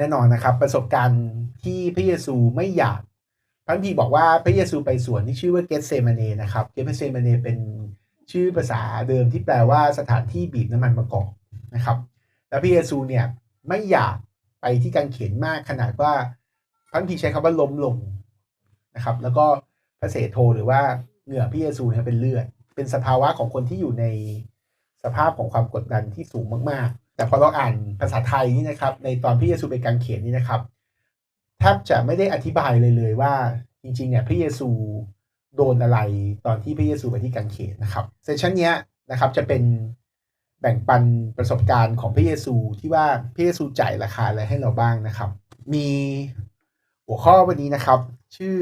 แน่นอนนะครับ ประสบการณ์ที่พระเยซูไม่อยากพระคัมภีบอกว่าพระเยซูไปสวนที่ชื่อว่าเกตเซมาเนนะครับเกตเซมาเนเป็นชื่อภาษาเดิมที่แปลว่าสถานที่บีบน้ำมันมะกอกนะครับ แล้วพระเยซูเนี่ยไม่อยากไปที่กางเขียนมากขนาดว่าพระคัมภีใช้คำว่าล้มลงนะครับ แล้วก็พระเสโทหรือว่าเหงื่อพระเยซูเนี่ยเป็นเลือด เป็นสภาวะของคนที่อยู่ในสภาพของความกดดันที่สูงมากๆ แต่พอเราอ่านภาษาไทยนี่นะครับ ในตอนพระเยซูไปกางเขนนี่นะครับแทบจะไม่ได้อธิบายเลยเลยว่าจริงๆเนี่ยพระเยซูโดนอะไรตอนที่พระเยซูไปที่กางเขนนะครับเซสชันเนี้ยนะครับจะเป็นแบ่งปันประสบการณ์ของพระเยซูที่ว่าพระเยซูจ่ายราคาอะไรให้เราบ้างนะครับ มีหัวข้อวันนี้นะครับ ชื่อ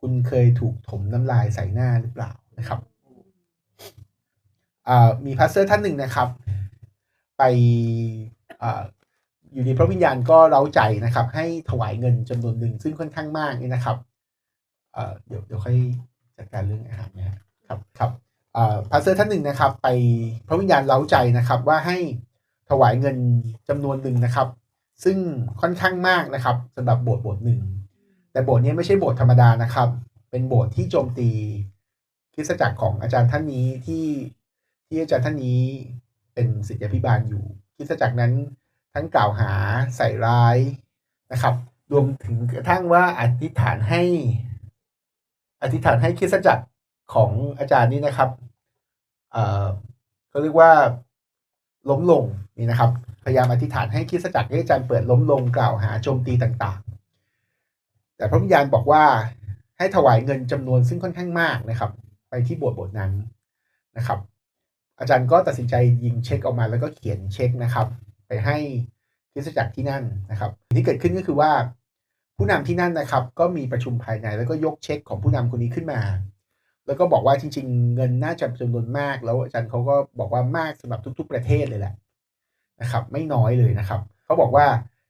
คุณเคยถูกถมน้ำลายใส่หน้าหรือเปล่านะครับมีพาสเตอร์ท่านหนึ่งนะครับ ไปออยู่ดีพระวิญญาณก็เร้าใจนะครับ ให้ถวายเงินจำนวนหนึ่งซึ่งค่อนข้างมากนี่นะครับเเดี๋ยวเดี๋ยวค่อยจัดการเรื่องอาหารนะครับครับพาสเตอร์ท่านหนึ่งนะครับ ไปพระวิญญาณเร้าใจนะครับ ว่าให้ถวายเงินจำนวนหนึ่งนะครับ ซึ่งค่อนข้างมากนะครับสำหรับโบสถ์โบสถ์หนึ่งแต่โบสถ์นี้ไม่ใช่โบสถ์ธรรมดานะครับ เป็นโบสถ์ที่โจมตีคริสตจักรของอาจารย์ท่านนี้ที่ที่อาจารย์ท่านนี้ เป็นศิษยาภิบาลอยู่คริสตจักนั้นทั้งกล่าวหาใส่ร้ายนะครับ รวมถึงกระทั่งว่าอธิษฐานให้ อธิษฐานให้คริสตจักรของอาจารย์นี้นะครับเอ่อเขาเรียกว่าล้มลงนี่นะครับ พยายามอธิษฐานให้คริสตจักรให้อาจารย์เปิดล้มลงกล่าวหาโจมตีต่าง ๆ แต่พระวิญญาณบอกว่าให้ถวายเงินจำนวนซึ่งค่อนข้างมากนะครับ ไปที่โบสถ์โบสถ์นั้นนะครับ อาจารย์ก็ตัดสินใจยิงเช็คออกมาแล้วก็เขียนเช็คนะครับ ไปให้คริสตจักรที่นั่นนะครับที่เกิดขึ้นก็คือว่า ผู้นำที่นั่นนะครับ ก็มีประชุมภายในแล้วก็ยกเช็คของผู้นำคนนี้ขึ้นมา แล้วก็บอกว่าจริง ๆ เงินน่าจะจำนวนมาก แล้วอาจารย์เขาก็บอกว่ามากสำหรับทุก ๆ ประเทศเลยแหละนะครับ ไม่น้อยเลยนะครับเขาบอกว่า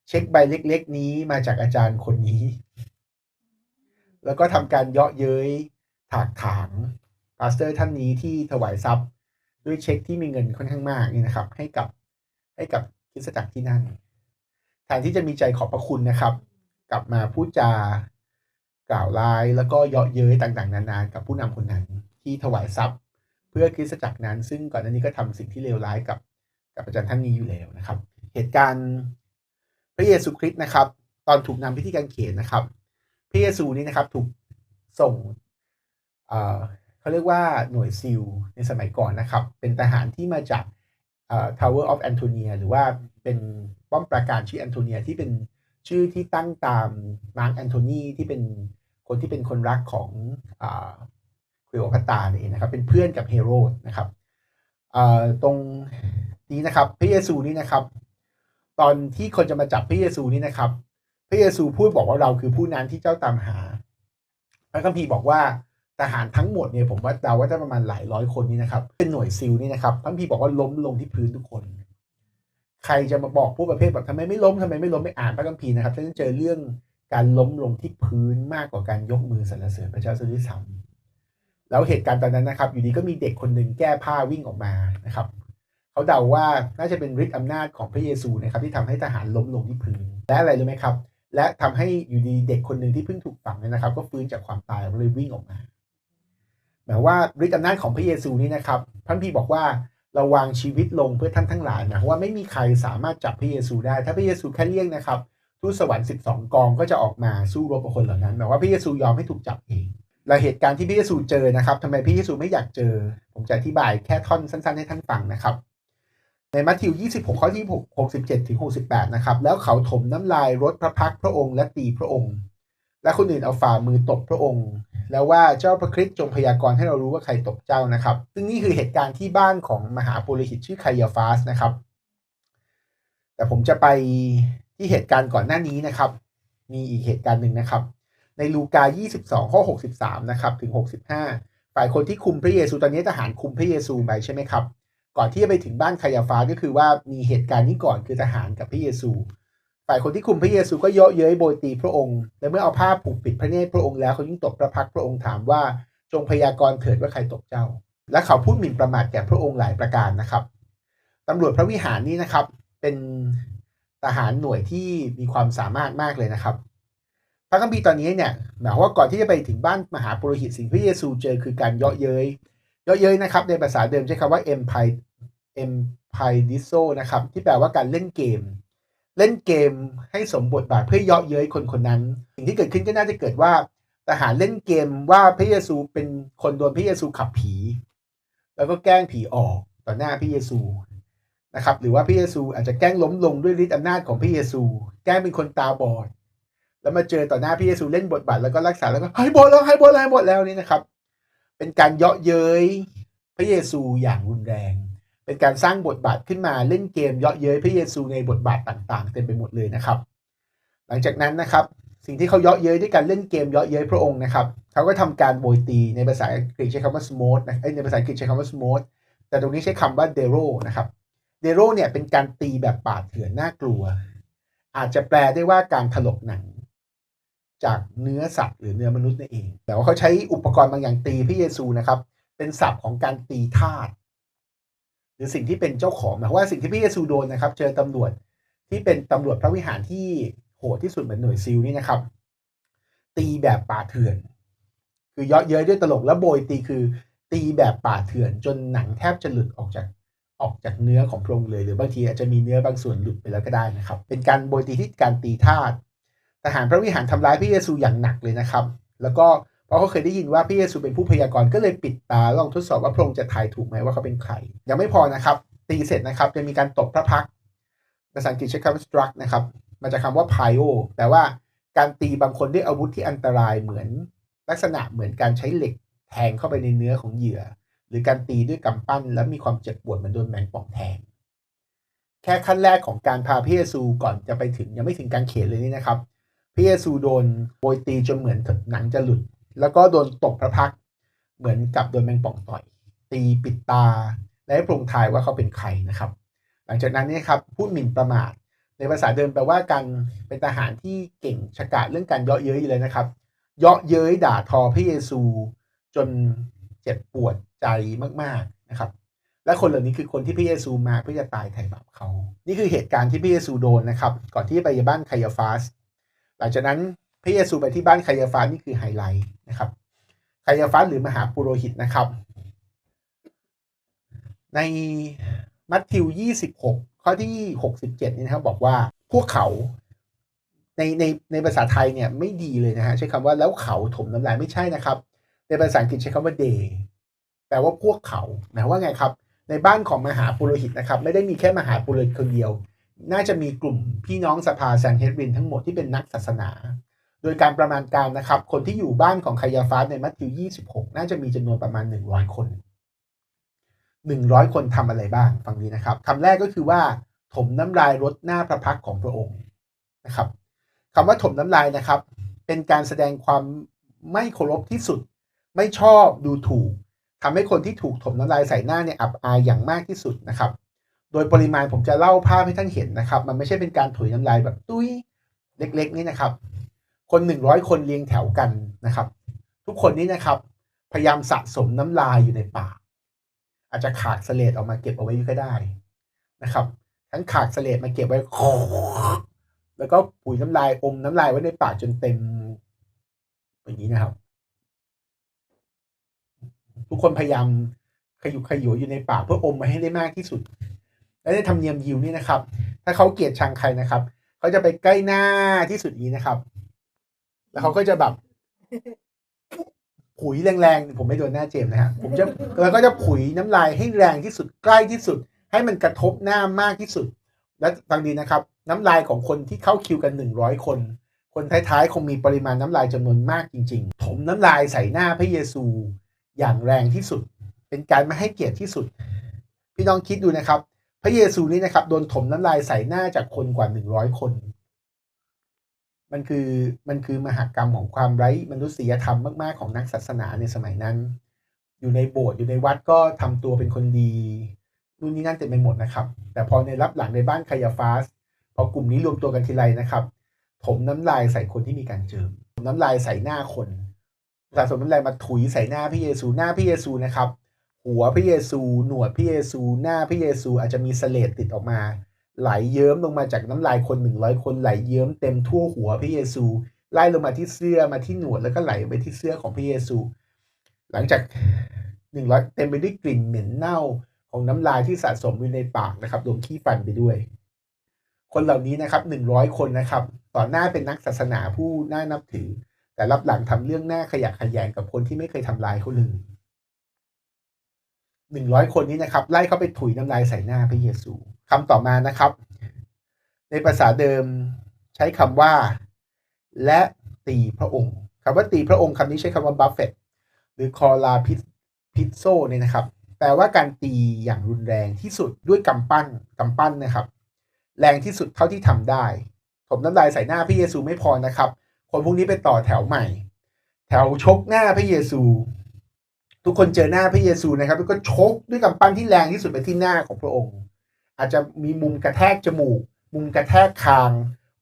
เช็คใบเล็ก ๆ นี้มาจากอาจารย์คนนี้ แล้วก็ทำการเยาะเย้ยถากถางพาสเตอร์ท่านนี้ที่ถวายทรัพย์ ด้วยเช็คที่มีเงินค่อนข้างมากนี่นะครับ ให้กับให้กับคริสตจักรที่นั่นแทนที่จะมีใจขอบพระคุณนะครับ กลับมาพูดจากล่าวร้ายแล้วก็เยาะเย้ยต่างๆ นานากับผู้นำคนนั้น ที่ถวายทรัพย์ เพื่อคริสตจักรนั้น ซึ่งก่อนหน้านี้ก็ทำสิ่งที่เลวร้ายกับกับอาจารย์ท่านนี้อยู่แล้วนะครับ เหตุการณ์พระเยซูคริสต์นะครับ ตอนถูกนำพิธีการเขนนะครับ พระเยซูนี่นะครับถูกส่ง เขาเรียกว่าหน่วยซิลในสมัยก่อนนะครับ เป็นทหารที่มาจากเอ่อ Tower of Antonia หรือว่าเป็นป้อมปราการชื่อแอนโทเนียที่เป็นชื่อที่ตั้งตามมาร์กแอนโทนีที่เป็นคนที่เป็นคนรักของคลีโอพัตตาเนี่นะครับ เป็นเพื่อนกับเฮโรดนะครับเอ่อตรงนี้นะครับพระเยซูนี่นะครับ ตอนที่คนจะมาจับพระเยซูนี่นะครับ พระเยซูพูดบอกว่าเราคือผู้นั้นที่เจ้าตามหา พระคัมภีร์บอกว่า ทหารทั้งหมดเนี่ยผมว่าเดาว่าจะประมาณหลายร้อยคนนี่นะครับ เป็นหน่วยซิลนี่นะครับพระคัมภีร์บอกว่าล้มลงที่พื้นทุกคน ใครจะมาบอกผู้ประเภทแบบทำไมไม่ล้มทำไมไม่ล้มไม่อ่านพระคัมภีร์นะครับจะเจอเรื่องการล้มลงที่พื้นมากกว่าการยกมือสรรเสริญพระเจ้าซะด้วยซ้ำแล้วเหตุการณ์ตอนนั้นนะครับ อยู่ดีก็มีเด็กคนหนึ่งแก้ผ้าวิ่งออกมานะครับเขาเดาว่าน่าจะเป็นฤทธิ์อำนาจของพระเยซูนะครับ ที่ทำให้ทหารล้มลงที่พื้นและอะไรรู้ไหมครับ และทำให้อยู่ดีเด็กคนหนึ่งที่เพิ่งถูกฝังเนี่ยนะครับ ก็ฟื้นจากความตายแล้วเลยวิ่งออกมา มายว่าฤทธิ์อำนาจของพระเยซูนี่นะครับพระพี่บอกว่าเราวางชีวิตลงเพื่อท่านทั้งหลายหมายว่าไม่มีใครสามารถจับพระเยซูได้ ถ้าพระเยซูแค่เรียกนะครับทูตสวรรค์12 กองก็จะออกมาสู้รบกับคนเหล่านั้นหมายว่าพระเยซูยอมให้ถูกจับเองและเหตุการณ์ที่พระเยซูเจอนะครับทำไมพระเยซูไม่อยากเจอ ผมจะอธิบายแค่ท่อนสั้นๆให้ท่านฟังนะครับ ในมัทธิว 26 ข้อที่67ถึง 68 นะครับ แล้วเขาถมน้ำลายรถพระพักพระองค์และตีพระองค์ และคนอื่นเอาฝ่ามือตบพระองค์ แล้วว่าเจ้าพระคริสต์จงพยากรณ์ให้เรารู้ว่าใครตบเจ้านะครับ ซึ่งนี่คือเหตุการณ์ที่บ้านของมหาปุโรหิตชื่อไคยาฟาสนะครับ แต่ผมจะไปที่เหตุการณ์ก่อนหน้านี้นะครับ มีอีกเหตุการณ์หนึ่งนะครับ ในลูกา 22 ข้อ 63 นะครับ ถึง 65 ฝ่ายคนที่คุมพระเยซูตอนนี้ทหารคุมพระเยซูไปใช่ไหมครับ ก่อนที่จะไปถึงบ้านไคยาฟาก็คือว่ามีเหตุการณ์นี้ก่อนคือทหารกับพระเยซู ฝ่ายคนที่คุมพระเยซูก็เยาะเย้ยโบยตีพระองค์ และเมื่อเอาผ้าผูกปิดพระเนตรพระองค์แล้วเขายิ่งตบพระพักพระองค์ถามว่าจงพยากรณ์เถิดว่าใครตบเจ้า และเขาพูดหมิ่นประมาทแก่พระองค์หลายประการนะครับตำรวจพระวิหารนี้นะครับ เป็นทหารหน่วยที่มีความสามารถมากเลยนะครับ พระคัมภีร์ตอนนี้เนี่ยหมายว่าก่อนที่จะไปถึงบ้านมหาปุโรหิตสิ่งพระเยซูเจอคือการเยาะเย้ยเยาะเย้ยนะครับ ในภาษาเดิมใช้คำว่า empire empire นะครับที่แปลว่าการเล่นเกม เล่นเกมให้สมบทบาทเพื่อเยาะเย้ยคนคนนั้น สิ่งที่เกิดขึ้นก็น่าจะเกิดว่าทหารเล่นเกมว่าพระเยซูเป็นคนโดนพระเยซูขับผี แล้วก็แกล้งผีออกต่อหน้าพระเยซูนะครับ หรือว่าพระเยซูอาจจะแกล้งล้มลงด้วยฤทธิ์อำนาจของพระเยซู แกล้งเป็นคนตาบอด แล้วมาเจอต่อหน้าพระเยซูเล่นบทบาทแล้วก็รักษาแล้วก็ให้บทแล้วให้บทแล้วให้บทแล้วนี่นะครับ เป็นการเยาะเย้ยพระเยซูอย่างรุนแรง เป็นการสร้างบทบาทขึ้นมาเล่นเกมเยาะเย้ยพระเยซูในบทบาทต่างๆ เต็มไปหมดเลยนะครับ หลังจากนั้นนะครับ สิ่งที่เขาเยาะเย้ยด้วยการเล่นเกมเยาะเย้ยพระองค์นะครับเขาก็ทำการโบยตีในภาษาอังกฤษใช้คำว่า smote นะในภาษาอังกฤษใช้คำว่า smote แต่ตรงนี้ใช้คำว่า dero นะครับ dero เนี่ยเป็นการตีแบบปาดเถื่อนน่ากลัว อาจจะแปลได้ว่าการถลกหนังจากเนื้อสัตว์หรือเนื้อมนุษย์นั่นเอง แต่ว่าเขาใช้อุปกรณ์บางอย่างตีพระเยซูนะครับ เป็นศัพท์ของการตีทาสห รือสิ่งที่เป็นเจ้าของหมายความว่าสิ่งที่พระเยซูโดนนะครับเจอตำรวจที่เป็นตำรวจพระวิหารที่โหดที่สุดเหมือนหน่วยซิลนี่นะครับ ตีแบบป่าเถื่อน คือเยาะเย้ยด้วยตลกแล้วโบยตีคือ ตีแบบป่าเถื่อน จนหนังแทบจะหลุดออกจากออกจากเนื้อของพระองค์เลย หรือบางทีอาจจะมีเนื้อบางส่วนหลุดไปแล้วก็ได้นะครับ เป็นการโบยตีที่การตีทาสทหารพระวิหารทำร้ายพระเยซูอย่างหนักเลยนะครับ แล้วก็ เพราะเขาเคยได้ยินว่าพระเยซูเป็นผู้พยากรณ์ก็เลยปิดตาลองทดสอบว่าพระองค์จะทายถูกไหมว่าเขาเป็นใคร ยังไม่พอนะครับ ตีเสร็จนะครับจะมีการตบพระพักภาษาอังกฤษใช้คำว่า struck นะครับมาจากคำว่า pio แปลว่าการตีบางคนด้วยอาวุธที่อันตรายเหมือน ลักษณะเหมือนการใช้เหล็กแทงเข้าไปในเนื้อของเหยื่อ หรือการตีด้วยกำปั้น แล้วมีความเจ็บปวดเหมือนโดนแมงป่องแทงแค่ขั้นแรกของการพาพระเยซูก่อนจะไปถึงยังไม่ถึงการเขนเลยนี่นะครับพระเยซูโดนโบยตีจนเหมือนหนังจะหลุด แล้วก็โดนตบพระพัก เหมือนกับโดนแมงป่องต่อย ตีปิดตา และให้พระองทายว่าเขาเป็นใครนะครับ หลังจากนั้นเนี่ยครับพูดหมิ่นประมาท ในภาษาเดิมแปลว่าการเป็นทหารที่เก่งฉกาจเรื่องการเยาะเย้ยอยู่เลยนะครับ เยาะเย้ยด่าทอพระเยซู จนเจ็บปวดใจมากๆนะครับ และคนเหล่านี้คือคนที่พระเยซูมาเพื่อจะตายไถ่บาปเขา นี่คือเหตุการณ์ที่พระเยซูโดนนะครับ ก่อนที่ไปบ้านคายาฟาส หลังจากนั้น พระเยซูไปที่บ้านคายาฟานี่คือไฮไลท์นะครับคายาฟาหรือมหาปุโรหิตนะครับ ในมัทธิว 26 ข้อที่ 67 นี่นะครับบอกว่าพวกเขาในในในภาษาไทยเนี่ยไม่ดีเลยนะฮะใช้คำว่าแล้วเขาถมน้ำลายไม่ใช่นะครับ ในภาษาอังกฤษใช้คำว่า they แปลว่าพวกเขาหมายว่าไงครับ ในบ้านของมหาปุโรหิตนะครับ ไม่ได้มีแค่มหาปุโรหิตคนเดียว น่าจะมีกลุ่มพี่น้องสภาแซนเฮดรินทั้งหมดที่เป็นนักศาสนา โดยการประมาณการนะครับ คนที่อยู่บ้านของคายาฟาสในมัทธิว 26 น่าจะมีจำนวนประมาณ 100 คน 100 คนทำอะไรบ้าง ฟังดีนะครับคำแรกก็คือว่าถมน้ำลายรดหน้าพระพักของพระองค์นะครับคำว่าถมน้ำลายนะครับ เป็นการแสดงความไม่เคารพที่สุด ไม่ชอบดูถูกทำให้คนที่ถูกถมน้ำลายใส่หน้าเนี่ยอับอายอย่างมากที่สุดนะครับ โดยปริมาณผมจะเล่าภาพให้ท่านเห็นนะครับ มันไม่ใช่เป็นการถุยน้ำลายแบบตุ้ยเล็ก ๆ นี่นะครับ คนหนึ่งร้อยคนเรียงแถวกันนะครับ ทุกคนนี้นะครับ พยายามสะสมน้ำลายอยู่ในปาก อาจจะขากเสลดออกมาเก็บเอาไว้ก็ได้นะครับ ทั้งขากเสลดมาเก็บไว้ แล้วก็ปุ๋ยน้ำลายอมน้ำลายไว้ในปากจนเต็มอย่างนี้นะครับ ทุกคนพยายามขยุกขยุยอยู่ในปากเพื่ออมมาให้ได้มากที่สุด และในธรรมเนียมยิวนี่นะครับ ถ้าเขาเกลียดชังใครนะครับ เขาจะไปใกล้หน้าที่สุดนี้นะครับ แล้วเขาก็จะแบบผุยแรงๆ ผมไม่โดนหน้าเจมนะฮะ ผมจะแล้วก็จะผุยน้ำลายให้แรงที่สุดใกล้ที่สุด ให้มันกระทบหน้ามากที่สุด และฟังดีนะครับ น้ำลายของคนที่เข้าคิวกันหนึ่งร้อยคน คนท้ายๆ คงมีปริมาณน้ำลายจำนวนมากจริงๆถมน้ำลายใส่หน้าพระเยซูอย่างแรงที่สุด เป็นการไม่ให้เกียรติที่สุด พี่น้องคิดดูนะครับ พระเยซูนี่นะครับโดนถมน้ำลายใส่หน้าจากคนกว่าหนึ่งร้อยคน มันคือมันคือมหากรรมของความไร้มนุษยธรรมมาก ๆ ของนักศาสนาในสมัยนั้น อยู่ในโบสถ์อยู่ในวัดก็ทำตัวเป็นคนดีนู่นนี่นั่นเต็มไปหมดนะครับ แต่พอในรับหลังในบ้านคายาฟาสพอกลุ่มนี้รวมตัวกันทีไรนะครับ ถมน้ำลายใส่คนที่มีการเจิมถมน้ำลายใส่หน้าคนสะสมน้ำลายมาถุยใส่หน้าพระเยซูหน้าพระเยซูนะครับ หัวพระเยซู หนวดพระเยซู หน้าพระเยซูอาจจะมีเลดติดออกมา ไหลเยิ้มลงมาจากน้ำลายคนหนึ่งร้อยคนไหลเยิ้มเต็มทั่วหัวพระเยซู ไล่ลงมาที่เสื้อมาที่หนวดแล้วก็ไหลไปที่เสื้อของพระเยซู หลังจากหนึ่งร้อยเต็มไปด้วยกลิ่นเหม็นเน่าของน้ำลายที่สะสมอยู่ในปากนะครับรวมขี้ฟันไปด้วย คนเหล่านี้นะครับหนึ่งร้อยคนนะครับต่อหน้าเป็นนักศาสนาผู้น่านับถือ แต่รับหลังทำเรื่องหน้าขยะแขยงกับคนที่ไม่เคยทำลายเขาเลยหนึ่งร้อยคนนี้นะครับ ไล่เข้าไปถุยน้ำลายใส่หน้าพระเยซู คำต่อมานะครับ ในภาษาเดิมใช้คำว่า และตีพระองค์คำว่าตีพระองค์คำนี้ใช้คำว่าบัฟเฟตหรือคอลาพิพิโซเนี่ยนะครับแปลว่าการตีอย่างรุนแรงที่สุดด้วยกำปั้นกำปั้นนะครับ แรงที่สุดเท่าที่ทำได้ถมน้ำลายใส่หน้าพระเยซูไม่พอนะครับ คนพวกนี้ไปต่อแถวใหม่ แถวชกหน้าพระเยซู ทุกคนเจอหน้าพระเยซูนะครับ แล้วก็ชกด้วยกำปั้นที่แรงที่สุดไปที่หน้าของพระองค์ อาจจะมีมุมกระแทกจมูก มุมกระแทกคาง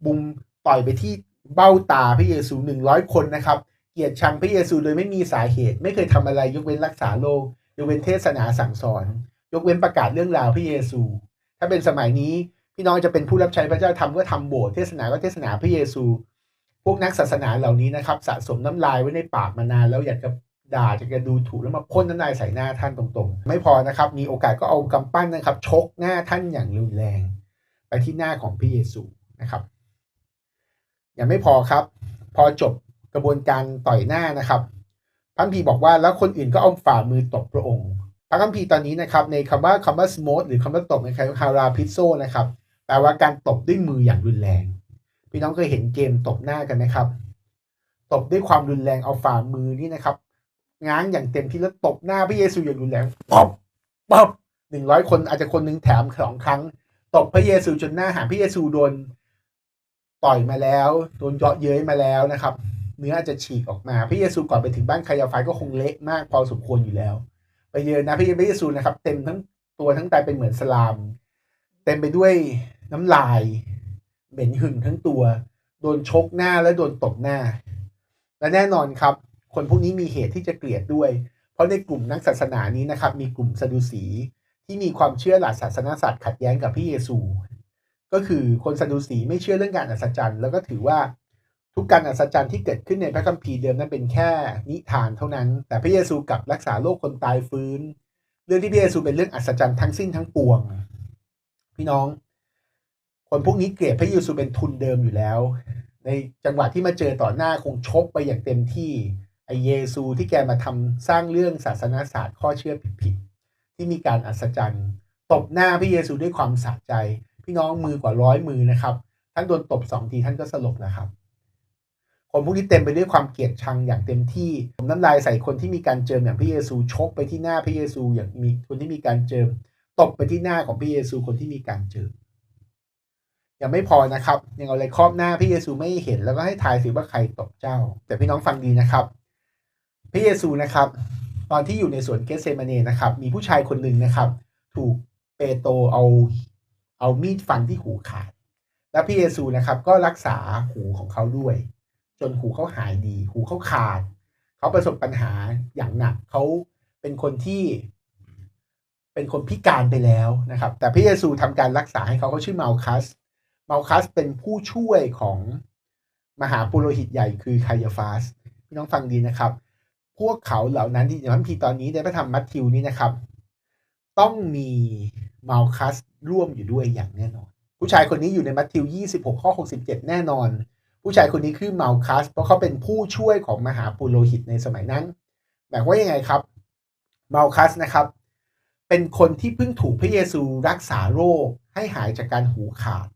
มุมต่อยไปที่เบ้าตาพระเยซูหนึ่งร้อยคนนะครับ เกลียดชังพระเยซูโดยไม่มีสาเหตุ ไม่เคยทำอะไรยกเว้นรักษาโลก ยกเว้นเทศนาสั่งสอน ยกเว้นประกาศเรื่องราวพระเยซู ถ้าเป็นสมัยนี้พี่น้องจะเป็นผู้รับใช้พระเจ้าทำก็ทำโบสถ์เทศนาก็เทศนาพระเยซู พวกนักศาสนาเหล่านี้นะครับ สะสมน้ำลายไว้ในปากมานานแล้วอยากจะ ด่าจะกระดูถูกแล้วมาพ่นน้ำลายใส่หน้าท่านตรงๆ ไม่พอนะครับมีโอกาสก็เอากำปั้นนะครับ ชกหน้าท่านอย่างรุนแรง ไปที่หน้าของพระเยซูนะครับยังไม่พอครับ พอจบกระบวนการต่อยหน้านะครับพระคัมภีร์บอกว่าแล้วคนอื่นก็เอาฝ่ามือตบพระองค์ พระคัมภีร์ตอนนี้นะครับ ในคำว่าคำว่า smooth หรือคำว่าตบในคำว่า hara pizzo นะครับแปลว่าการตบด้วยมืออย่างรุนแรง พี่น้องเคยเห็นเกมตบหน้ากันไหมครับ ตบด้วยความรุนแรงเอาฝ่ามือนี่นะครับ ง้างอย่างเต็มที่แล้วตบหน้าพระเยซูอย่างรุนแรงป๊อบป๊อบหนึ่งร้อยคนอาจจะคนหนึ่งแถมสองครั้งตบพระเยซูจนหน้าหาพระเยซูโดนต่อยมาแล้วโดนเยาะเย้ยมาแล้วนะครับ เนื้ออาจจะฉีกออกมาพระเยซูก่อนไปถึงบ้านคายาฟายก็คงเละมากพอสมควรอยู่แล้ว ไปเยอะนะพระเยซูนะครับ เต็มทั้งตัวทั้งกายเป็นเหมือนสลาม เต็มไปด้วยน้ำลาย เหม็นหึ่งทั้งตัว โดนชกหน้าและโดนตบหน้า และแน่นอนครับ คนพวกนี้มีเหตุที่จะเกลียดด้วย เพราะในกลุ่มนักศาสนานี้นะครับ มีกลุ่มซาดูสีที่มีความเชื่อหลักศาสนาศาสตร์ขัดแย้งกับพระเยซู ก็คือคนซาดูสีไม่เชื่อเรื่องการอัศจรรย์แล้วก็ถือว่าทุกการอัศจรรย์ที่เกิดขึ้นในพระคัมภีร์เดิมนั้นเป็นแค่นิทานเท่านั้น แต่พระเยซูกลับรักษาโรคคนตายฟื้น เรื่องที่พระเยซูเป็นเรื่องอัศจรรย์ทั้งสิ้นทั้งปวง พี่น้อง คนพวกนี้เกลียดพระเยซูเป็นทุนเดิมอยู่แล้ว ในจังหวะที่มาเจอต่อหน้าคงชกไปอย่างเต็มที่ ไอเยซูที่แกมาทำสร้างเรื่องศาสนาศาสตร์ข้อเชื่อผิดๆที่มีการอัศจรรย์ ตบหน้าพระเยซูด้วยความสะใจ พี่น้องมือกว่าร้อยมือนะครับ ท่านโดนตบสองทีท่านก็สลบนะครับคนพวกนี้เต็มไปด้วยความเกลียดชังอย่างเต็มที่ผมน้ำลายใส่คนที่มีการเจิมอย่างพระเยซูชกไปที่หน้าพระเยซูอย่างมีคนที่มีการเจิม ตบไปที่หน้าของพระเยซูคนที่มีการเจิมยังไม่พอนะครับยังเอาอะไรครอบหน้าพระเยซูไม่เห็นแล้วก็ให้ทายสิว่าใครตบเจ้า แต่พี่น้องฟังดีนะครับ พระเยซูนะครับ ตอนที่อยู่ในสวนเกสเซมาเนนะครับ มีผู้ชายคนหนึ่งนะครับ ถูกเปโตรเอาเอามีดฟันที่หูขาด แล้วพระเยซูนะครับก็รักษาหูของเขาด้วย จนหูเขาหายดี หูเขาขาด เขาประสบปัญหาอย่างหนัก เขาเป็นคนที่เป็นคนพิการไปแล้วนะครับ แต่พระเยซูทำการรักษาให้เขาเขาชื่อมาลคัสมาลคัสเป็นผู้ช่วยของมหาปุโรหิตใหญ่คือคายาฟาสพี่น้องฟังดีนะครับ พวกเขาเหล่านั้นที่อย่างที่ตอนนี้ในพระธรรมมัทธิวนี้นะครับ ต้องมีมาลคัสร่วมอยู่ด้วยอย่างแน่นอน ผู้ชายคนนี้อยู่ในมัทธิว 26 ข้อ 67 แน่นอน ผู้ชายคนนี้คือมาลคัส เพราะเขาเป็นผู้ช่วยของมหาปุโรหิตในสมัยนั้นแบ่งว่ายังไงครับมาลคัสนะครับ เป็นคนที่เพิ่งถูกพระเยซูรักษาโรคให้หายจากการหูขาด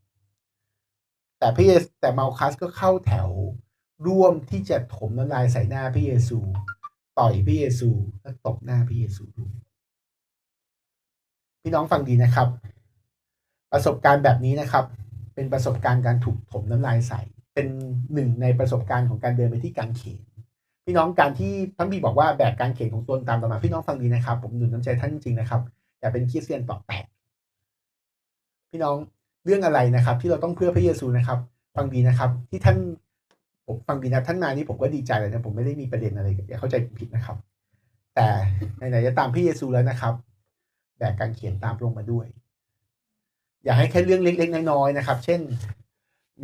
แต่พระเยซูแต่มาลคัสก็เข้าแถวร่วมที่จะถมน้ำลายใส่หน้าพระเยซู ต่อยพระเยซูและตบหน้าพระเยซูด้วยพี่น้องฟังดีนะครับ ประสบการณ์แบบนี้นะครับ เป็นประสบการณ์การถูกถมน้ำลายใส่ เป็นหนึ่งในประสบการณ์ของการเดินไปที่การเขนพี่น้องการที่ท่านบีบอกว่าแบกการเขนของตนตามประมา พี่น้องฟังดีนะครับ ผมหนุนน้ำใจท่านจริงนะครับอย่าเป็นคริสเตียนต่อแตกพี่น้องเรื่องอะไรนะครับ ที่เราต้องเพื่อพระเยซูนะครับ ฟังดีนะครับ ที่ท่าน ผมฟังดีนะท่านมานี่ผมก็ดีใจเลยนะผมไม่ได้มีประเด็นอะไรอย่าเข้าใจผิดนะครับ แต่ไหนๆจะตามพระเยซูแล้วนะครับแบกการเขียนตามลงมาด้วย อย่าให้แค่เรื่องเล็กๆน้อยๆนะครับ เช่น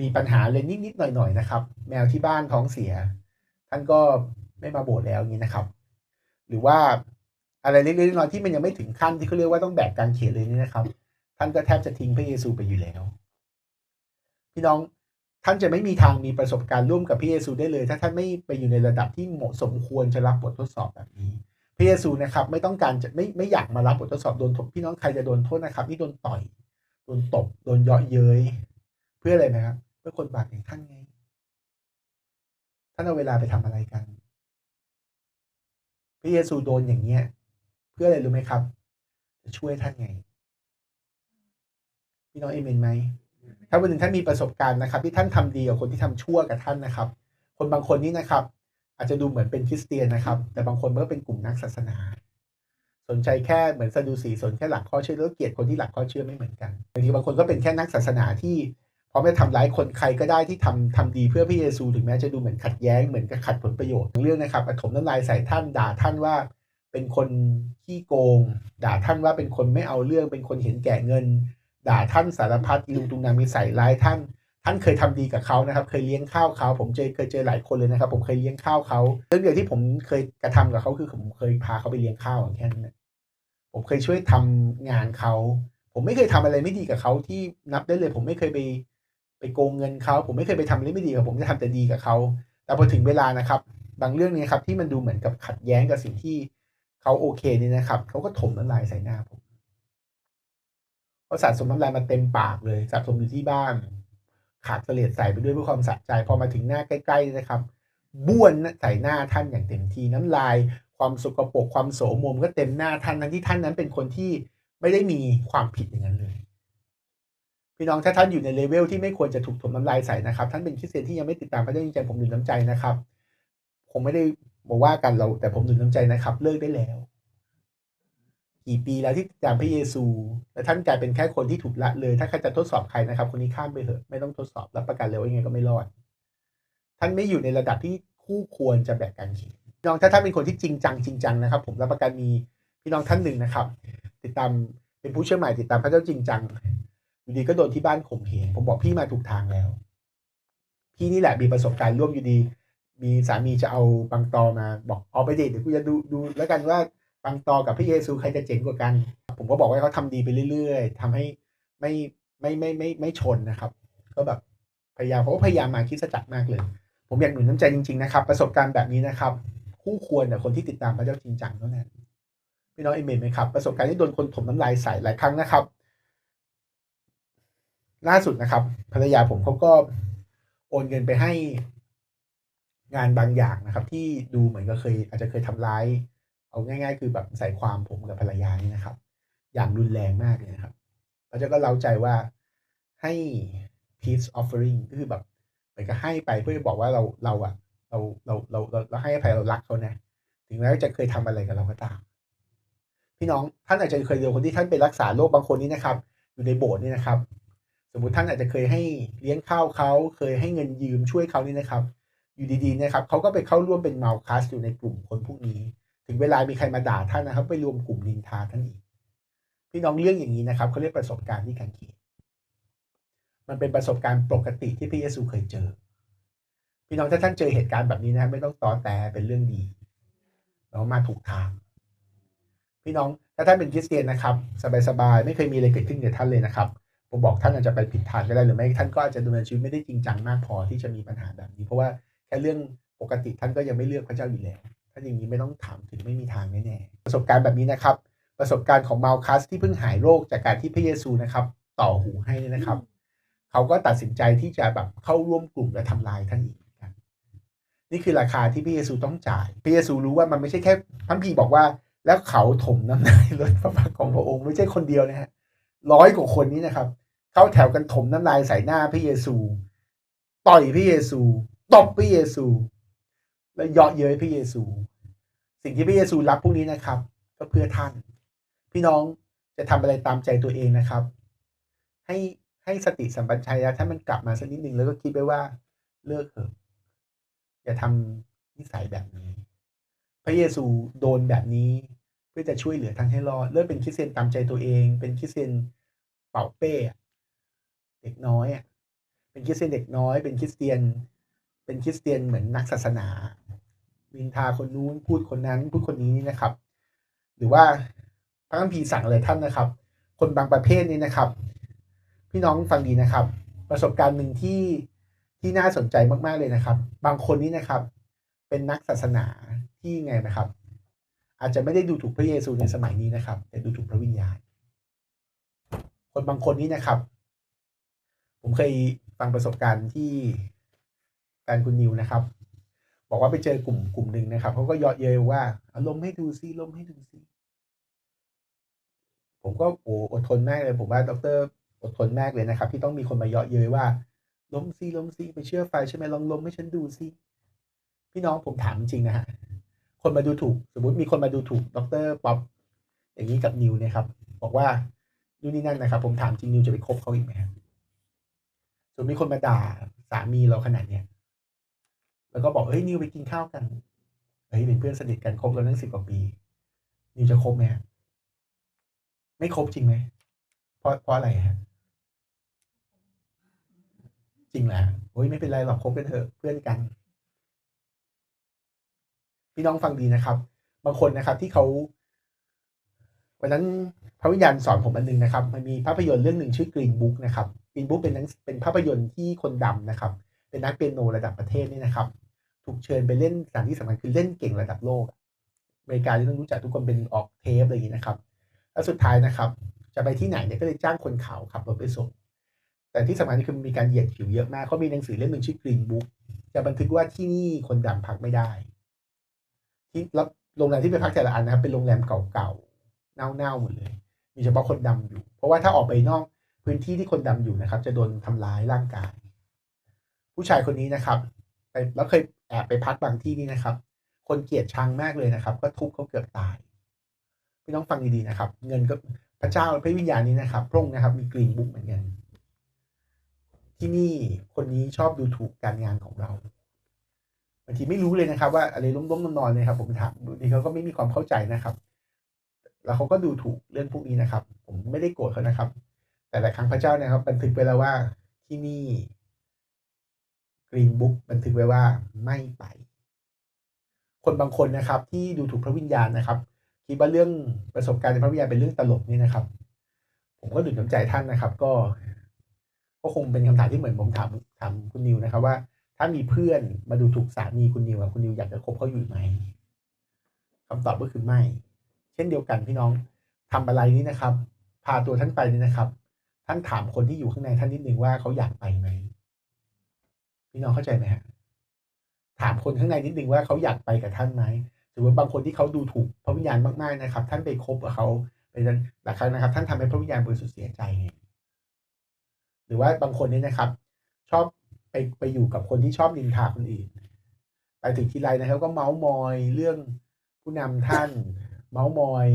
มีปัญหาเลยนิดๆหน่อยๆนะครับ แมวที่บ้านท้องเสีย ท่านก็ไม่มาโบสถ์แล้วนี้นะครับ หรือว่าอะไรเล็กๆน้อยๆที่มันยังไม่ถึงขั้นที่เขาเรียกว่าต้องแบกการเขียนเลยนี่นะครับ ท่านก็แทบจะทิ้งพระเยซูไปอยู่แล้ว พี่น้อง ท่านจะไม่มีทางมีประสบการณ์ร่วมกับพระเยซูได้เลย ถ้าท่านไม่ไปอยู่ในระดับที่เหมาะสมควรจะรับบททดสอบแบบนี้พระเยซูนะครับ ไม่ต้องการจะไม่ไม่อยากมารับบททดสอบโดนพี่น้องใครจะโดนโทษนะครับ นี่โดนต่อยโดนตบโดนเยาะเย้ยเพื่ออะไรไหมครับ เพื่อคนบาปอย่างท่านไงท่านเอาเวลาไปทำอะไรกันพระเยซูโดนอย่างเงี้ย เพื่ออะไรรู้ไหมครับ จะช่วยท่านไง พี่น้องเอเมนไหม ถ้าวันหนึ่งท่านมีประสบการณ์นะครับ ที่ท่านทำดีกับคนที่ทำชั่วกับท่านนะครับ คนบางคนนี่นะครับ อาจจะดูเหมือนเป็นคริสเตียนนะครับ แต่บางคนก็เป็นกลุ่มนักศาสนา สนใจแค่เหมือนซาดูสีสนแค่หลักข้อเชื่อแล้วเกลียดคนที่หลักข้อเชื่อไม่เหมือนกันบางทีบางคนก็เป็นแค่นักศาสนาที่พร้อมจะทำร้ายคนใครก็ได้ที่ทำทำดีเพื่อพระเยซูถึงแม้จะดูเหมือนขัดแย้งเหมือนกับขัดผลประโยชน์ทั้งเรื่องนะครับอถมน้ำลายใส่ท่านด่าท่านว่าเป็นคนขี้โกง ด่าท่านว่าเป็นคนไม่เอาเรื่องเป็นคนเห็นแก่เงิน ด่าท่านสารพัดลุงตุงนางมีใส่ร้ายท่าน ท่านเคยทำดีกับเขานะครับ เคยเลี้ยงข้าวเขาผมเจอเคยเจอหลายคนเลยนะครับ ผมเคยเลี้ยงข้าวเขาเรื่องเดียวที่ผมเคยกระทำกับเขาคือผมเคยพาเขาไปเลี้ยงข้าวแค่นั้นผมเคยช่วยทำงานเขาผมไม่เคยทำอะไรไม่ดีกับเขาที่นับได้เลย ผมไม่เคยไปไปโกงเงินเขาผมไม่เคยไปทำอะไรไม่ดีกับผมจะทำแต่ดีกับเขาแต่พอถึงเวลานะครับ บางเรื่องนี้ครับที่มันดูเหมือนกับขัดแย้งกับสิ่งที่เขาโอเคนี่นะครับเขาก็ถมน้ำลายใส่หน้าผม เขาสะสมน้ำลายมาเต็มปากเลยสะสมอยู่ที่บ้าน ขาดเสลียดใส่ไปด้วยเพื่อความสะใจพอมาถึงหน้าใกล้ๆนะครับ บ้วนใส่หน้าท่านอย่างเต็มที่น้ำลาย ความสกปรกความโสมมก็เต็มหน้าท่านนั้นที่ท่านนั้นเป็นคนที่ไม่ได้มีความผิดอย่างนั้นเลยพี่น้องถ้าท่านอยู่ในเลเวลที่ไม่ควรจะถูกถมน้ำลายใส่นะครับ ท่านเป็นคริสเตียนที่ยังไม่ติดตามพระเจ้าจริงๆผมหนุนน้ำใจนะครับ ผมไม่ได้บอกว่ากันเราแต่ผมหนุนน้ำใจนะครับ เลิกได้แล้ว กี่ปีแล้วที่ตามพระเยซูและท่านกลายเป็นแค่คนที่ถูกละเลย ถ้าใครจะทดสอบใครนะครับ คนนี้ข้ามไปเถอะ ไม่ต้องทดสอบรับประกันเลยว่ายังไงก็ไม่รอด ท่านไม่อยู่ในระดับที่คู่ควรจะแบกการเขียนน้องถ้าท่านเป็นคนที่จริงจังจริงจังนะครับ ผมรับประกันมีพี่น้องท่านหนึ่งนะครับ ติดตามเป็นผู้เชื่อใหม่ติดตามพระเจ้าจริงจังอยู่ดีก็โดนที่บ้านข่มเหงผมบอกพี่มาถูกทางแล้ว พี่นี่แหละมีประสบการณ์ร่วมอยู่ดี มีสามีจะเอาบังตอมาบอกเอาไปเด็เดี๋ยวกูจะดูดูแล้วกันว่า บังตอกับพระเยซูใครจะเจ๋งกว่ากัน ผมก็บอกว่าเขาทำดีไปเรื่อย ๆทำให้ไม่ไม่ไม่ไม่ไม่ชนนะครับ ก็แบบพยายามเขาก็พยายามมาคิดสัจจมากเลย ผมอยากหนุนน้ำใจจริง ๆ นะครับ ประสบการณ์แบบนี้นะครับ คู่ควรกับคนที่ติดตามพระเจ้าจริงจังเท่านั้นพี่น้องเอเมนไหมครับประสบการณ์ที่โดนคนถมน้ำลายใส่หลายครั้งนะครับ ล่าสุดนะครับ ภรรยาผมเขาก็โอนเงินไปให้งานบางอย่างนะครับ ที่ดูเหมือนกับเคย อาจจะเคยทำร้าย เอาง่าย ๆ คือแบบใส่ความผมกับภรรยานี่นะครับ อย่างรุนแรงมากเลยนะครับพระเจ้าก็เล่าใจว่าให้ peace offering ก็คือแบบเหมือนกับให้ไปเพื่อจะบอกว่าเราเราอะเราเราเราเราเราให้อภัยเรารักเขานะ ถึงแม้ว่าจะเคยทำอะไรกับเราก็ตาม พี่น้องท่านอาจจะเคยเจอคนที่ท่านไปรักษาโรคบางคนนี้นะครับ อยู่ในโบสถ์นี่นะครับ สมมุติท่านอาจจะเคยให้เลี้ยงข้าวเขาเคยให้เงินยืมช่วยเขานี่นะครับ อยู่ดีๆนะครับเขาก็ไปเข้าร่วมเป็นเมาคัสอยู่ในกลุ่มคนพวกนี้ ถึงเวลามีใครมาด่าท่านนะครับ ไปรวมกลุ่มนินทาท่านอีก พี่น้องเรื่องอย่างนี้นะครับเขาเรียกประสบการณ์ที่การเขียนมันเป็นประสบการณ์ปกติที่พระเยซูเคยเจอ พี่น้องถ้าท่านเจอเหตุการณ์แบบนี้นะไม่ต้องตอแต่เป็นเรื่องดีเรามาถูกทาง พี่น้องถ้าท่านเป็นคริสเตียนนะครับ สบายๆไม่เคยมีอะไรเกิดขึ้นกับท่านเลยนะครับผมบอกท่านอาจจะไปผิดทางก็ได้หรือไม่ท่านก็อาจจะดำเนินชีวิตไม่ได้จริงจังมากพอที่จะมีปัญหาแบบนี้ เพราะว่าแค่เรื่องปกติท่านก็ยังไม่เลือกพระเจ้าอยู่แล้วาอย่างนี้ไม่ต้องถามถึงไม่มีทางแน่ๆประสบการณ์แบบนี้นะครับ ประสบการณ์ของมาลคัสที่เพิ่งหายโรคจากการที่พระเยซูนะครับ ต่อหูให้นะครับ เขาก็ตัดสินใจที่จะแบบเข้าร่วมกลุ่มและทำลายท่านอีกกันนี่คือราคาที่พระเยซูต้องจ่าย พระเยซูรู้ว่ามันไม่ใช่แค่พระพีบอกว่า แล้วเขาถมน้ำลายรถพระพักของพระองค์ไม่ใช่คนเดียวนะฮะร้อยกว่าคนนี้นะครับ เข้าแถวกันถมน้ำลายใส่หน้าพระเยซูต่อยพระเยซูตบพระเยซู และเยาะเย้ยพระเยซู สิ่งที่พระเยซูรับพวกนี้นะครับ ก็เพื่อท่าน พี่น้องจะทำอะไรตามใจตัวเองนะครับ ให้ให้สติสัมปชัญญะถ้ามันกลับมาสักนิดหนึ่งแล้วก็คิดไปว่าเลิกเถอะอย่าทำนิสัยแบบนี้ พระเยซูโดนแบบนี้เพื่อจะช่วยเหลือท่านให้รอดเลิกเป็นคริสเตียนตามใจตัวเอง เป็นคริสเตียนเป่าเป้เด็กน้อยเป็นคริสเตียนเด็กน้อย เป็นคริสเตียน เป็นคริสเตียนเหมือนนักศาสนา วินทาคนนู้นพูดคนนั้นพูดคนนี้นี่นะครับ หรือว่าพระคัมภีร์สั่งอะไรท่านนะครับ คนบางประเภทนี้นะครับ พี่น้องฟังดีนะครับ ประสบการณ์หนึ่งที่ที่น่าสนใจมากๆเลยนะครับ บางคนนี้นะครับ เป็นนักศาสนาที่ไงนะครับ อาจจะไม่ได้ดูถูกพระเยซูในสมัยนี้นะครับ แต่ดูถูกพระวิญญาณ คนบางคนนี้นะครับ ผมเคยฟังประสบการณ์ที่แฟนคุณนิวนะครับ บอกว่าไปเจอกลุ่มกลุ่มหนึ่งนะครับเขาก็เยาะเย้ยว่าเอาลมให้ดูซิลมให้ดูซิผมก็โอ้อดทนมากเลย ผมว่าดรอดทนมากเลยนะครับ ที่ต้องมีคนมาเยาะเย้ยว่า ล้มซิล้มซิไปเชื่อไฟใช่ไหมลองล้มให้ฉันดูซิพี่น้องผมถามจริงนะฮะคนมาดูถูก สมมติมีคนมาดูถูกดรป๊อปอย่างนี้กับนิวเนี่ยครับ บอกว่าดูนี่นั่นนะครับ ผมถามจริงนิวจะไปคบเขาอีกไหมครับส่วนมีคนมาด่าสามีเราขนาดเนี้ย แล้วก็บอกเฮ้ยนิวไปกินข้าวกันเฮ้ยเป็นเพื่อนสนิทกันคบกันตั้งสิบกว่าปีนิวจะคบไหมไม่คบจริงไหมเพราะเพราะอะไรฮะจริงแหละโอ้ยไม่เป็นไรหรอกคบกันเถอะเพื่อนกัน พี่น้องฟังดีนะครับ บางคนนะครับที่เขาวันนั้นพระวิญญาณสอนผมอันนึงนะครับ มันมีภาพยนตร์เรื่องหนึ่งชื่อกรีนบุ๊กนะครับกรีนบุ๊กเป็นนังเป็นภาพยนตร์ที่คนดำนะครับ เป็นนักเปียโนระดับประเทศนี่นะครับ ถูกเชิญไปเล่นสถานที่สำคัญคือเล่นเก่งระดับโลกอเมริกาที่ต้องรู้จักทุกคนเป็นออกเทปอะไรอย่างนี้นะครับ แล้วสุดท้ายนะครับ จะไปที่ไหนเนี่ยก็เลยจ้างคนขาวขับรถไปส่ง แต่ที่สำคัญคือมีการเหยียดผิวเยอะมากเขามีหนังสือเล่มหนึ่งชื่อกรีนบุ๊กจะบันทึกว่าที่นี่คนดำพักไม่ได้ ที่แล้วโรงแรมที่ไปพักแต่ละอันนะครับเป็นโรงแรมเก่าๆเน่าๆหมดเลย มีเฉพาะคนดำอยู่ เพราะว่าถ้าออกไปนอกพื้นที่ที่คนดำอยู่นะครับ จะโดนทำร้ายร่างกาย ผู้ชายคนนี้นะครับ ไปแล้วเคย แอบไปพักบางที่นี่นะครับ คนเกลียดชังมากเลยนะครับ ก็ทุบเขาเกือบตายพี่น้องฟังดีๆนะครับ เงินก็พระเจ้าพระวิญญาณนี้นะครับ พระองค์นะครับ มีกรีนบุ๊กเหมือนกันที่นี่คนนี้ชอบดูถูกการงานของเราบางทีไม่รู้เลยนะครับ ว่าอะไรล้มๆนอนๆเลยครับ ผมถามบางทีเขาก็ไม่มีความเข้าใจนะครับ แล้วเขาก็ดูถูกเรื่องพวกนี้นะครับ ผมไม่ได้โกรธเขานะครับ แต่หลายครั้งพระเจ้าเนี่ยครับ บันทึกไว้แล้วว่าที่นี่ กรีนบุ๊กบันทึกไว้ว่าไม่ไป คนบางคนนะครับที่ดูถูกพระวิญญาณนะครับคิดว่าเรื่องประสบการณ์ในพระวิญญาณเป็นเรื่องตลกนี่นะครับ ผมก็ดูดน้ำใจท่านนะครับ ก็ ก็คงเป็นคำถามที่เหมือนผมถามถามคุณนิวนะครับ ว่า ถ้ามีเพื่อนมาดูถูกสามีคุณนิวคุณนิวอยากจะคบเขาอยู่ไหมคำตอบก็คือไม่ เช่นเดียวกันพี่น้องทำอะไรนี้นะครับ พาตัวท่านไปนี่นะครับ ท่านถามคนที่อยู่ข้างในท่านนิดนึงว่าเขาอยากไปไหม พี่น้องเข้าใจไหมฮะถามคนข้างในนิดนึงว่าเขาอยากไปกับท่านไหมหรือว่าบางคนที่เขาดูถูกพระวิญญาณมากๆนะครับ ท่านไปคบกับเขาเป็นหลายครั้งนะครับ ท่านทำให้พระวิญญาณบริสุทธิ์เสียใจไงหรือว่าบางคนนี่นะครับ ชอบไปไปอยู่กับคนที่ชอบนินทาคนอื่นไปถึงทีไรนะครับ ก็เมาส์มอยเรื่องผู้นำท่าน เมาส์มอย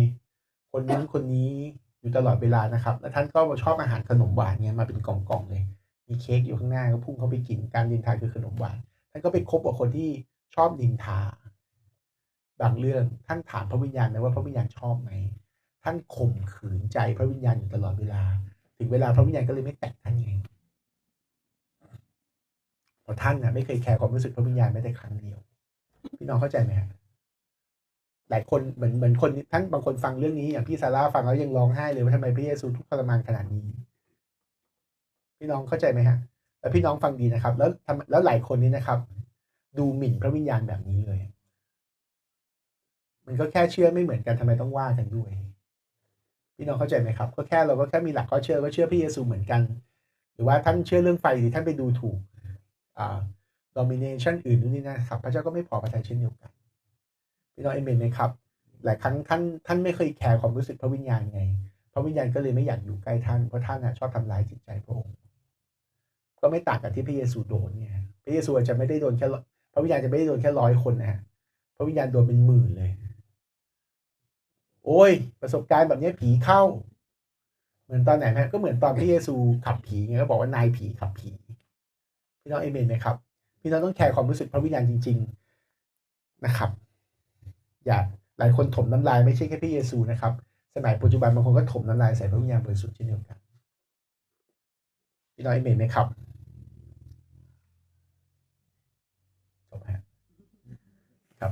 คนนั้นคนนี้อยู่ตลอดเวลานะครับ แล้วท่านก็ชอบอาหารขนมหวานเนี่ยมาเป็นกล่องๆเลย มีเค้กอยู่ข้างหน้าก็พุ่งเข้าไปกินการนินทาคือขนมหวานท่านก็ไปคบกับคนที่ชอบนินทา บางเรื่องท่านถามพระวิญญาณไหมว่าพระวิญญาณชอบไหมท่านข่มขืนใจพระวิญญาณอยู่ตลอดเวลา ถึงเวลาพระวิญญาณก็เลยไม่แตะท่านไงเพราะท่านนะไม่เคยแคร์ความรู้สึกพระวิญญาณไม่ได้ครั้งเดียว พี่น้องเข้าใจไหมฮะหลายคนเหมือนเหมือนคนท่านบางคนฟังเรื่องนี้อย่างพี่ซาร่าฟังแล้วยังร้องไห้เลยว่าทำไมพระเยซูทุกข์ทรมานขนาดนี้ พี่น้องเข้าใจไหมฮะแล้วพี่น้องฟังดีนะครับ แล้วทำแล้วหลายคนนี้นะครับ ดูหมิ่นพระวิญญาณแบบนี้เลย มันก็แค่เชื่อไม่เหมือนกันทำไมต้องว่ากันด้วย พี่น้องเข้าใจไหมครับ ก็แค่เราก็แค่มีหลักข้อเชื่อก็เชื่อพระเยซูเหมือนกัน หรือว่าท่านเชื่อเรื่องไฟหรือท่านไปดูถูกอ่า domination อื่นนู่นนี่นะครับ พระเจ้าก็ไม่พอพระทัยเช่นเดียวกันพี่น้องเอเมนไหมครับ หลายครั้งท่านท่านไม่เคยแคร์ความรู้สึกพระวิญญาณไง พระวิญญาณก็เลยไม่อยากอยู่ใกล้ท่านเพราะท่านนะชอบทำร้ายจิตใจพระองค์ ก็ไม่ต่างกับที่พระเยซูโดนเนี่ยพระเยซูจะไม่ได้โดนแค่พระวิญญาณจะไม่ได้โดนแค่ร้อยคนนะฮะพระวิญญาณโดนเป็นหมื่นเลย โอ้ย ประสบการณ์แบบนี้ผีเข้า เหมือนตอนไหนฮะก็เหมือนตอนพระเยซูขับผีไงก็บอกว่านายผีขับผีพี่น้องเอเมนไหมครับพี่น้องต้องแคร์ความรู้สึกพระวิญญาณจริง ๆนะครับ อย่าหลายคนถมน้ำลายไม่ใช่แค่พระเยซูนะครับ สมัยปัจจุบันบางคนก็ถมน้ำลายใส่พระวิญญาณบริสุทธิ์เช่นเดียวกันพี่น้อยเอเมนไหมครับ